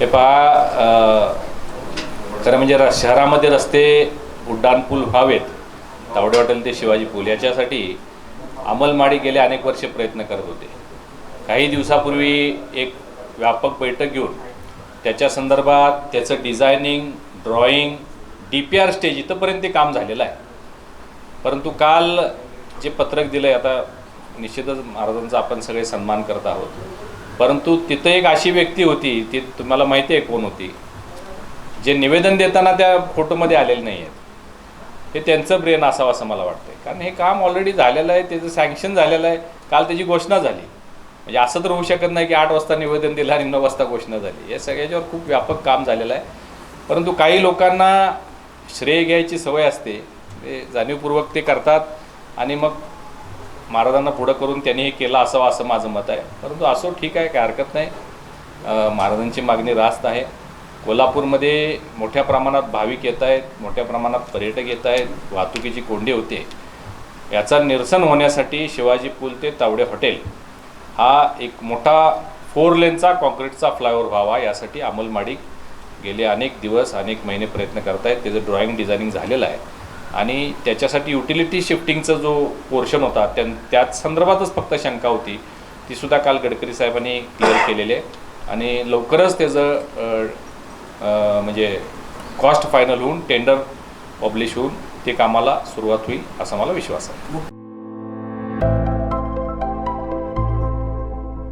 हे पहा खरं म्हणजे र- शहरामध्ये रस्ते उड्डाणपूल व्हावेत. तावडे हॉटेल ते शिवाजी पूल. याच्यासाठी अंमलमाडी गेले अनेक वर्षे प्रयत्न करत होते. काही दिवसापूर्वी एक व्यापक बैठक घेऊन त्याच्या संदर्भात त्याचं designing drawing D P R stage इथंपर्यंत ते काम झालेलं आहे. परंतु काल जे पत्रक दिलं आहे आता निश्चितच महाराजांचा आपण सगळे सन्मान करत आहोत. परंतु तिथं एक अशी व्यक्ती होती ती तुम्हाला माहिती आहे कोण होती? जे निवेदन देताना त्या फोटोमध्ये आलेले नाही आहेत हे त्यांचं ब्रेन असावं असं मला वाटतं कारण हे काम ऑलरेडी झालेलं आहे त्याचं सँक्शन झालेलं आहे. काल त्याची घोषणा झाली. म्हणजे असं तर होऊ शकत नाही की आठ वाजता निवेदन दिलं आणि नऊ वाजता घोषणा झाली. या सगळ्याच्यावर खूप व्यापक काम झालेलं आहे. परंतु काही लोकांना श्रेय घ्यायची सवय असते. ते जाणीवपूर्वक ते करतात. आणि मग महाराजांना पुढं करून त्यांनी हे केलं असावं असं माझं मत आहे. परंतु असो ठीक आहे काय हरकत नाही. महाराजांची मागणी रास्त आहे. कोल्हापूरमध्ये मोठ्या प्रमाणात भाविक येत आहेत मोठ्या प्रमाणात पर्यटक येत आहेत वाहतुकीची कोंडी होते. याचा निरसन होण्यासाठी शिवाजी पूल ते तावडे हॉटेल हा एक मोठा फोर लेनचा कॉन्क्रीटचा फ्लायओव्हर व्हावा यासाठी अंमलमाडी गेले अनेक दिवस अनेक महिने प्रयत्न करत आहेत त्याचं ड्रॉइंग डिझायनिंग झालेलं आहे. आणि त्याच्यासाठी युटिलिटी शिफ्टिंगचा जो पोर्शन होता त्या त्याच संदर्भातच फक्त शंका होती. तीसुद्धा काल गडकरी साहेबांनी क्लिअर केलेली आहे. आणि लवकरच त्याचं म्हणजे कॉस्ट फायनल होऊन टेंडर पब्लिश होऊन ते कामाला सुरुवात होईल असा मला विश्वास आहे.